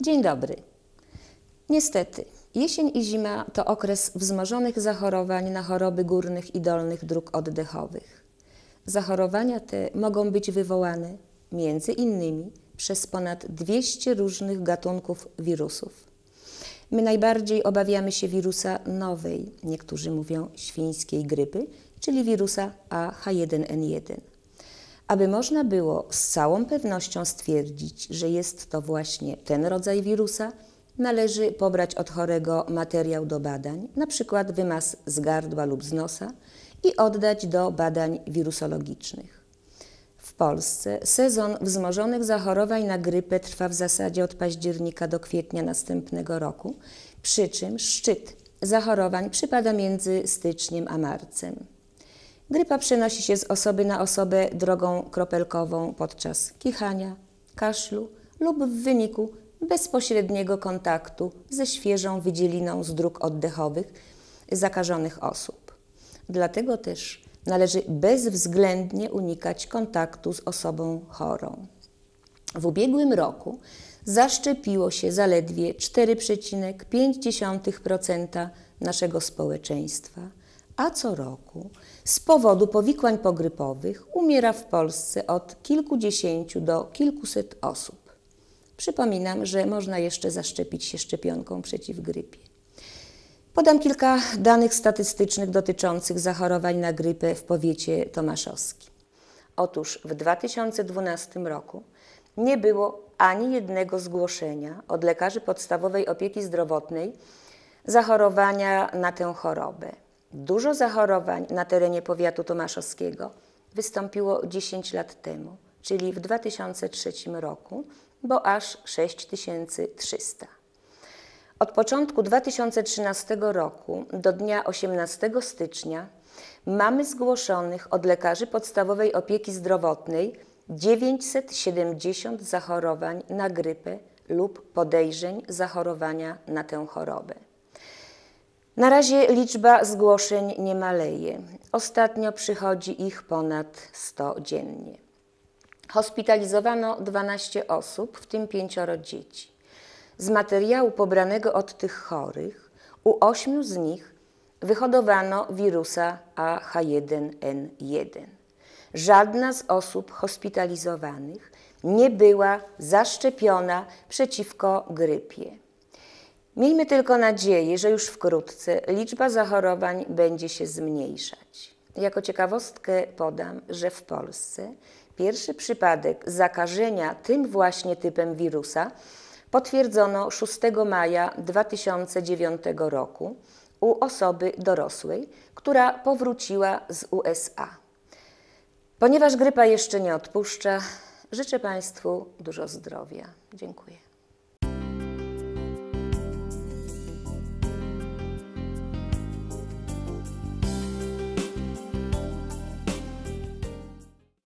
Dzień dobry. Niestety, jesień i zima to okres wzmożonych zachorowań na choroby górnych i dolnych dróg oddechowych. Zachorowania te mogą być wywołane między innymi przez ponad 200 różnych gatunków wirusów. My najbardziej obawiamy się wirusa nowej, niektórzy mówią świńskiej grypy, czyli wirusa AH1N1. Aby można było z całą pewnością stwierdzić, że jest to właśnie ten rodzaj wirusa, należy pobrać od chorego materiał do badań, np. wymaz z gardła lub z nosa i oddać do badań wirusologicznych. W Polsce sezon wzmożonych zachorowań na grypę trwa w zasadzie od października do kwietnia następnego roku, przy czym szczyt zachorowań przypada między styczniem a marcem. Grypa przenosi się z osoby na osobę drogą kropelkową podczas kichania, kaszlu lub w wyniku bezpośredniego kontaktu ze świeżą wydzieliną z dróg oddechowych zakażonych osób. Dlatego też należy bezwzględnie unikać kontaktu z osobą chorą. W ubiegłym roku zaszczepiło się zaledwie 4,5% naszego społeczeństwa, a co roku z powodu powikłań pogrypowych umiera w Polsce od kilkudziesięciu do kilkuset osób. Przypominam, że można jeszcze zaszczepić się szczepionką przeciw grypie. Podam kilka danych statystycznych dotyczących zachorowań na grypę w powiecie tomaszowskim. Otóż w 2012 roku nie było ani jednego zgłoszenia od lekarzy podstawowej opieki zdrowotnej zachorowania na tę chorobę. Dużo zachorowań na terenie powiatu tomaszowskiego wystąpiło 10 lat temu, czyli w 2003 roku, bo aż 6300. Od początku 2013 roku do dnia 18 stycznia mamy zgłoszonych od lekarzy podstawowej opieki zdrowotnej 970 zachorowań na grypę lub podejrzeń zachorowania na tę chorobę. Na razie liczba zgłoszeń nie maleje. Ostatnio przychodzi ich ponad 100 dziennie. Hospitalizowano 12 osób, w tym pięcioro dzieci. Z materiału pobranego od tych chorych u ośmiu z nich wyhodowano wirusa AH1N1. Żadna z osób hospitalizowanych nie była zaszczepiona przeciwko grypie. Miejmy tylko nadzieję, że już wkrótce liczba zachorowań będzie się zmniejszać. Jako ciekawostkę podam, że w Polsce pierwszy przypadek zakażenia tym właśnie typem wirusa potwierdzono 6 maja 2009 roku u osoby dorosłej, która powróciła z USA. Ponieważ grypa jeszcze nie odpuszcza, życzę Państwu dużo zdrowia. Dziękuję.